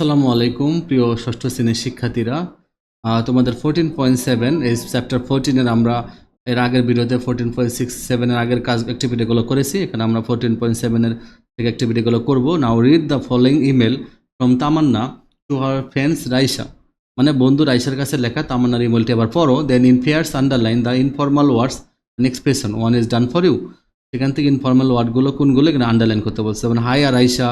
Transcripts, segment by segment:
আসসালামু আলাইকুম, প্রিয় ষষ্ঠ শ্রেণির শিক্ষার্থীরা। তোমাদের ফোরটিন পয়েন্ট সেভেন এই চ্যাপ্টার ফোরটিনের আমরা এর আগের ভিডিওতে ফোরটিন পয়েন্ট সিক্স সেভেনের আগের কাজ অ্যাক্টিভিটিগুলো করেছি। এখানে আমরা ফোরটিন পয়েন্ট সেভেনের থেকে অ্যাক্টিভিটিগুলো করব now read the following email from Tamanna to her friends Raisa মানে বন্ধু রাইসার কাছে লেখা তামান্নার ইমেলটি আবার পড়ো then in pairs underline the informal words and expression one is done for you সেখান থেকে ইনফর্মাল ওয়ার্ডগুলো কোনগুলো, এখানে আন্ডারলাইন করতে বলছে। যেমন হাই আর আইসা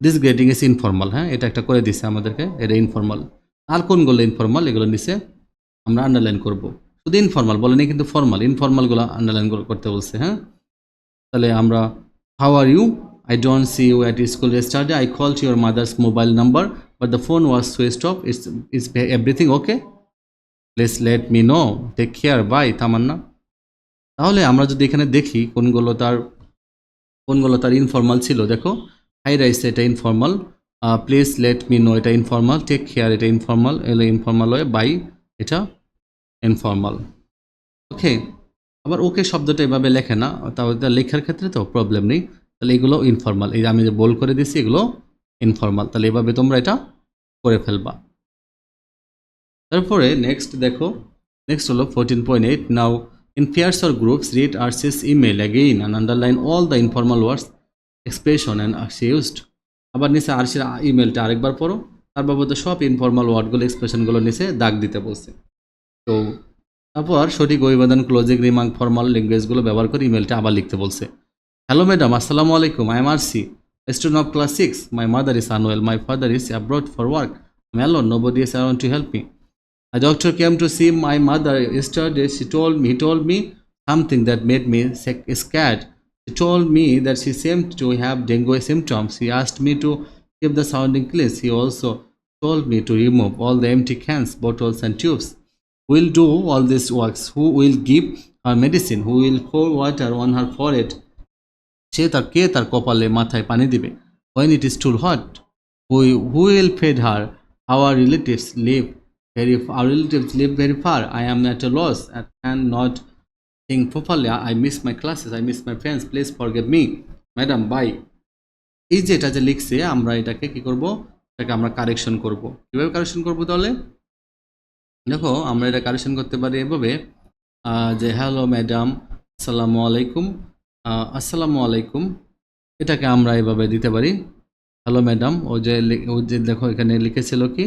দিস গ্রেডিং ইস ইনফর্মাল হ্যাঁ? এটা একটা করে দিছে আমাদেরকে, এটা ইনফর্মাল আর কোনগুলো ইনফর্মাল এগুলো নিচে আমরা আন্ডারলাইন করব। শুধু ইনফর্মাল বলেনি কিন্তু ফর্মাল ইনফর্মালগুলো আন্ডারলাইন করতে বলছে হ্যাঁ? তাহলে আমরা how are you I don't see you at school study I call to your mother's mobile number but the phone was switch off it's is everything okay please let me know take care bye Tamanna. তাহলে আমরা যদি এখানে দেখি কোনগুলো তার কোনগুলো তার informal ছিল, দেখো। হাই রাইস এটা informal please let me know এটা ইনফর্মাল টেক কেয়ার এটা ইনফর্মাল এলে ইনফর্মাল হয়ে বাই এটা ইনফর্মাল ওকে আবার ওকে শব্দটা এভাবে লেখে না তাহলে লেখার ক্ষেত্রে তো প্রবলেম নেই। তাহলে এগুলো ইনফর্মাল এই আমি যে বল করে দিছি এগুলো ইনফর্মাল তাহলে এভাবে তোমরা এটা করে ফেলবা। তারপরে নেক্সট দেখো নেক্সট হলো fourteen point eight now in pairs or groups read Arshi's email again and underline all the informal words expression and see used আবার নিচে আরসির ইমেলটা আরেকবার পড়ো তার বাবদ সব ইনফর্মাল ওয়ার্ডগুলো এক্সপ্রেশনগুলো নিচে দাগ দিতে বলছে তো তারপর সঠিক অভিবাদন ক্লোজিং রিমার্ক ফর্মাল ল্যাঙ্গুয়েজগুলো ব্যবহার করে ইমেলটা আবার লিখতে বলছে হ্যালো ম্যাডাম আসসালামু আলাইকুম I am Arshi student of class six my mother is unwell my father is abroad for work I'm alone, nobody is around to help me. A doctor came to see my mother yesterday. She told me, he told me something that made me sick, scared. She told me that she seemed to have dengue symptoms. He asked me to keep the surrounding clean. He also told me to remove all the empty cans, bottles, and tubes. Who will do all these works? Who will give her medicine? Who will pour water on her forehead? সে তার কে তার কপালে মাথায় পানি দিবে when it is too hot who, who will feed her our relatives live very our relatives live very far i am at a loss and cannot Think properly i miss my classes, i miss my friends, please forgive me. Madam, bye. এই যে এটা যে লিখছে, আমরা এটাকে কি করব? এটাকে আমরা কারেকশন করব। কীভাবে কারেকশন করব তাহলে? দেখো, আমরা এটা কারেকশন করতে পারি এভাবে যে হ্যালো ম্যাডাম আসসালামু আলাইকুম। আসসালামু আলাইকুম। এটাকে আমরা এভাবে দিতে পারি। হ্যালো ম্যাডাম ও যে ও যে দেখো এখানে লিখেছিল কি?